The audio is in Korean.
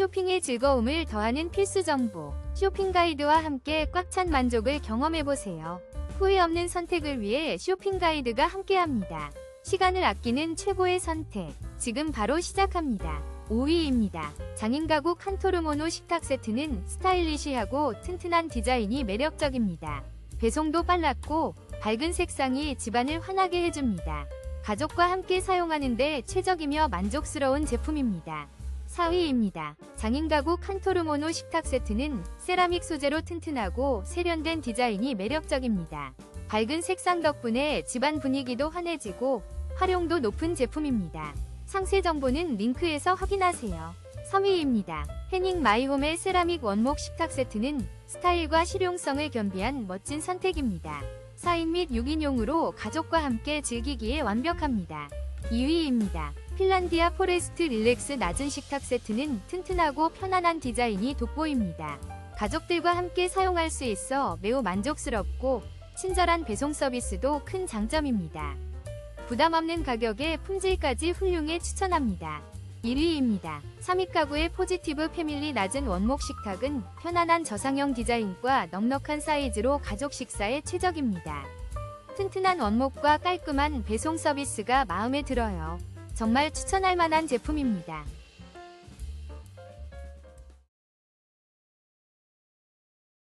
쇼핑의 즐거움을 더하는 필수 정보. 쇼핑 가이드와 함께 꽉 찬 만족을 경험해보세요. 후회 없는 선택을 위해 쇼핑 가이드가 함께합니다. 시간을 아끼는 최고의 선택. 지금 바로 시작합니다. 5위입니다. 장인 가구 칸토르모노 식탁 세트는 스타일리시하고 튼튼한 디자인이 매력적입니다. 배송도 빨랐고 밝은 색상이 집안을 환하게 해줍니다. 가족과 함께 사용하는데 최적이며 만족스러운 제품입니다. 4위입니다. 장인 가구 칸토르모노 식탁 세트는 세라믹 소재로 튼튼하고 세련된 디자인이 매력적입니다. 밝은 색상 덕분에 집안 분위기도 환해지고 활용도 높은 제품입니다. 상세 정보는 링크에서 확인하세요. 3위입니다. 해닝 마이홈의 세라믹 원목 식탁 세트는 스타일과 실용성을 겸비한 멋진 선택입니다. 4인 및 6인용으로 가족과 함께 즐기기에 완벽합니다. 2위입니다. 핀란디아 포레스트 릴렉스 낮은 식탁 세트는 튼튼하고 편안한 디자인이 돋보입니다. 가족들과 함께 사용할 수 있어 매우 만족스럽고 친절한 배송 서비스도 큰 장점입니다. 부담 없는 가격에 품질까지 훌륭해 추천합니다. 1위입니다. 3위 가구의 포지티브 패밀리 낮은 원목 식탁은 편안한 저상형 디자인과 넉넉한 사이즈로 가족 식사에 최적입니다. 튼튼한 원목과 깔끔한 배송 서비스가 마음에 들어요. 정말 추천할 만한 제품입니다.